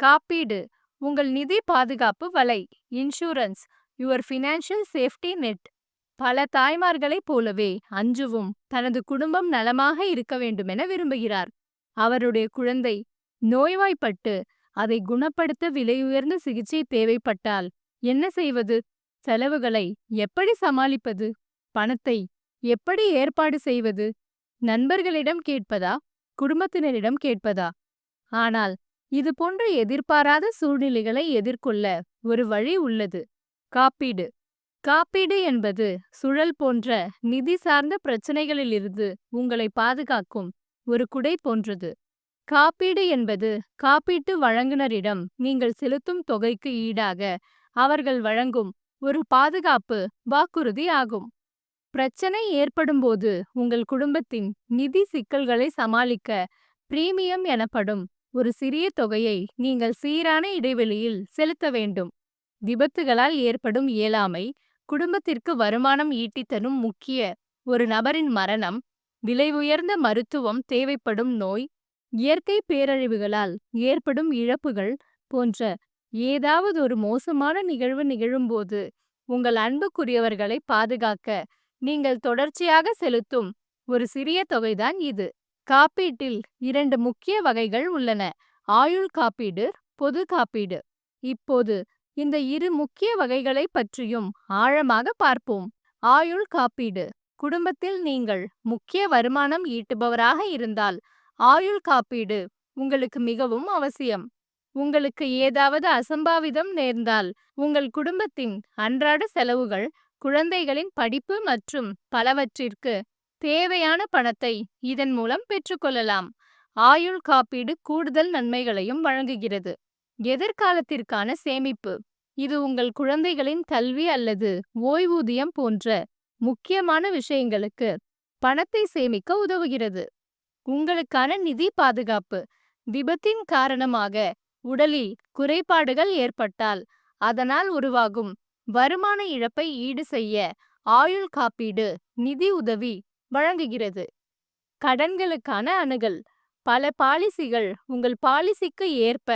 காப்பீடு. உங்கள் நிதி பாதுகாப்பு வலை insurance your financial safety net பல தாய்மார்களைப் போலவே அஞ்சுவும் தனது குடும்பம் நலமாக இருக்க வேண்டுமென விரும்புகிறார். அவருடைய குழந்தை நோய்வாய்ப்பட்டு அதை குணப்படுத்த விலையுயர்ந்த சிகிச்சை தேவைப்பட்டால் என்ன செய்வது? செலவுகளை எப்படி சமாளிப்பது? பணத்தை எப்படி ஏற்பாடு செய்வது? நண்பர்களிடம் கேட்பதா? குடும்பத்தினரிடம் கேட்பதா? ஆனால் இது போன்ற எதிர்பாராத சூழ்நிலைகளை எதிர்கொள்ள ஒரு வழி உள்ளது. காப்பீடு. காப்பீடு என்பது சுழல் போன்ற நிதி சார்ந்த பிரச்சனைகளிலிருந்து உங்களை பாதுகாக்கும் ஒரு குடை போன்றது. காப்பீடு என்பது காப்பீட்டு வழங்குனரிடம் நீங்கள் செலுத்தும் தொகைக்கு ஈடாக அவர்கள் வழங்கும் ஒரு பாதுகாப்பு வாக்குறுதி ஆகும். பிரச்சனை ஏற்படும்போது உங்கள் குடும்பத்தின் நிதி சிக்கல்களை சமாளிக்க பிரீமியம் எனப்படும் ஒரு சிறிய தொகையை நீங்கள் சீரான இடைவெளியில் செலுத்த வேண்டும். விபத்துகளால் ஏற்படும் இயலாமை குடும்பத்திற்கு வருமானம் ஈட்டித்தரும் முக்கிய ஒரு நபரின் மரணம் விலை உயர்ந்த மருத்துவம் தேவைப்படும் நோய் இயற்கை பேரழிவுகளால் ஏற்படும் இழப்புகள் போன்ற ஏதாவது ஒரு மோசமான நிகழ்வு நிகழும்போது உங்கள் அன்புக்குரியவர்களை பாதுகாக்க நீங்கள் தொடர்ச்சியாக செலுத்தும் ஒரு சிறிய தொகைதான் இது. காப்பீட்டில் இரண்டு முக்கிய வகைகள் உள்ளன. ஆயுள் காப்பீடு பொது காப்பீடு. இப்போது இந்த இரு முக்கிய வகைகளை பற்றியும் ஆழமாக பார்ப்போம். ஆயுள் காப்பீடு. குடும்பத்தில் நீங்கள் முக்கிய வருமானம் ஈட்டுபவராக இருந்தால் ஆயுள் காப்பீடு உங்களுக்கு மிகவும் அவசியம். உங்களுக்கு ஏதாவது அசம்பாவிதம் நேர்ந்தால் உங்கள் குடும்பத்தின் அன்றாட செலவுகள் குழந்தைகளின் படிப்பு மற்றும் பலவற்றிற்கு தேவையான பணத்தை இதன் மூலம் பெற்றுக்கொள்ளலாம். ஆயுள் காப்பீடு கூடுதல் நன்மைகளையும் வழங்குகிறது. எதிர்காலத்திற்கான சேமிப்பு. இது உங்கள் குழந்தைகளின் கல்வி அல்லது ஓய்வூதியம் போன்ற முக்கியமான விஷயங்களுக்கு பணத்தை சேமிக்க உதவுகிறது. உங்களுக்கான நிதி பாதுகாப்பு விபத்தின் காரணமாக உடலில் குறைபாடுகள் ஏற்பட்டால் அதனால் உருவாகும் வருமான இழப்பை ஈடு செய்ய ஆயுள் காப்பீடு நிதி உதவி வழங்குகிறது. கடன்களுக்கான அணுகல். பல பாலிசிகள் உங்கள் பாலிசிக்கு ஏற்ப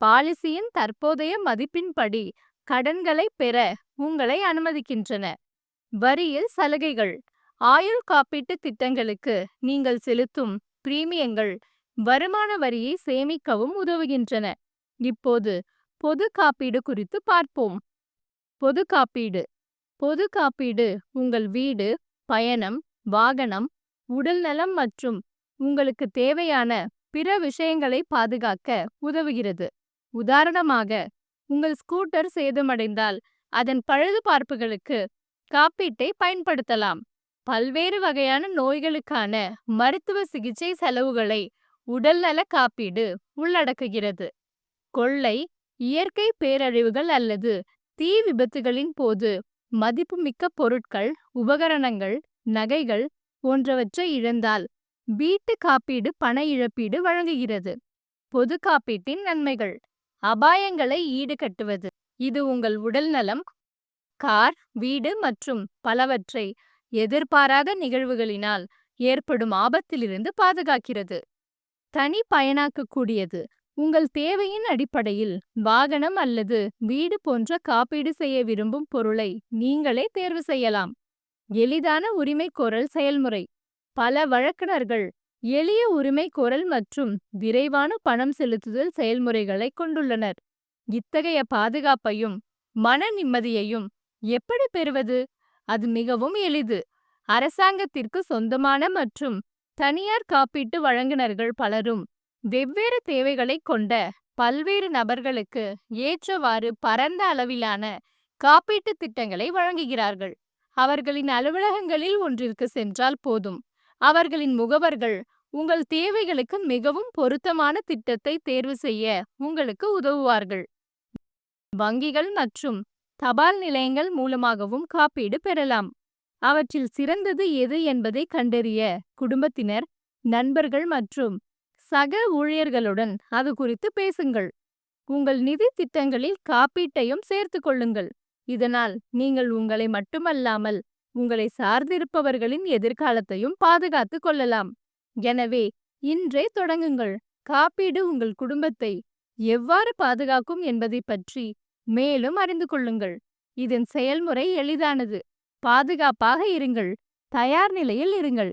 பாலிசியின் தற்போதைய மதிப்பின்படி கடன்களை பெற உங்களை அனுமதிக்கின்றன. வரியில் சலுகைகள். ஆயுள் காப்பீட்டு திட்டங்களுக்கு நீங்கள் செலுத்தும் பிரீமியங்கள் வருமான வரியை சேமிக்கவும் உதவுகின்றன. இப்போது பொது காப்பீடு குறித்து பார்ப்போம். பொது காப்பீடு. பொது காப்பீடு உங்கள் வீடு பயணம் வாகனம் உடல்நலம் மற்றும் உங்களுக்கு தேவையான பிற விஷயங்களை பாதுகாக்க உதவுகிறது. உதாரணமாக உங்கள் ஸ்கூட்டர் சேதமடைந்தால் அதன் பழுதுபார்ப்புகளுக்கு காப்பீட்டை பயன்படுத்தலாம். பல்வேறு வகையான நோய்களுக்கான மருத்துவ சிகிச்சை செலவுகளை உடல்நல காப்பீடு உள்ளடக்குகிறது. கொள்ளை இயற்கை பேரழிவுகள் அல்லது தீ விபத்துகளின் போது மதிப்புமிக்க பொருட்கள் உபகரணங்கள் நகைகள் போன்றவற்றை இழந்தால் வீட்டு காப்பீடு பண இழப்பீடு வழங்குகிறது. பொது காப்பீட்டின் நன்மைகள் அபாயங்களை ஈடுகட்டுவது. இது உங்கள் உடல் நலம் கார் வீடு மற்றும் பலவற்றை எதிர்பாராத நிகழ்வுகளினால் ஏற்படும் ஆபத்திலிருந்து பாதுகாக்கிறது. தனி பயனாக்கக்கூடியது. உங்கள் தேவையின் அடிப்படையில் வாகனம் அல்லது வீடு போன்ற காப்பீடு செய்ய விரும்பும் பொருளை நீங்களே தேர்வு செய்யலாம். எளிதான உரிமைகோரல் செயல்முறை. பல வழக்கறிஞர்கள் எளிய உரிமைகோரல் மற்றும் விரைவான பணம் செலுத்துதல் செயல்முறைகளை கொண்டுள்ளனர். இத்தகைய பாதுகாப்பையும் மன நிம்மதியையும் எப்படி பெறுவது? அது மிகவும் எளிது. அரசாங்கத்திற்கு சொந்தமான மற்றும் தனியார் காப்பீட்டு வழங்குனர்கள் பலரும் வெவ்வேறு தேவைகளைக் கொண்ட பல்வேறு நபர்களுக்கு ஏற்றவாறு பரந்த அளவிலான காப்பீட்டு திட்டங்களை வழங்குகிறார்கள். அவர்களின் அலுவலகங்களில் ஒன்றிற்கு சென்றால் போதும். அவர்களின் முகவர்கள் உங்கள் தேவைகளுக்கு மிகவும் பொருத்தமான திட்டத்தை தேர்வு செய்ய உங்களுக்கு உதவுவார்கள். வங்கிகள் மற்றும் தபால் நிலையங்கள் மூலமாகவும் காப்பீடு பெறலாம். அவற்றில் சிறந்தது எது என்பதை கண்டறிய குடும்பத்தினர் நண்பர்கள் மற்றும் சக ஊழியர்களுடன் அது குறித்து பேசுங்கள். உங்கள் நிதி திட்டங்களில் காப்பீட்டையும் சேர்த்து கொள்ளுங்கள். இதனால் நீங்கள் உங்களை மட்டுமல்லாமல் உங்களை சார்ந்திருப்பவர்களின் எதிர்காலத்தையும் பாதுகாத்துக் கொள்ளலாம். எனவே இன்றே தொடங்குங்கள். காப்பீடு உங்கள் குடும்பத்தை எவ்வாறு பாதுகாக்கும் என்பதைப் பற்றி மேலும் அறிந்து கொள்ளுங்கள். இதன் செயல்முறை எளிதானது. பாதுகாப்பாக இருங்கள். தயார் நிலையில் இருங்கள்.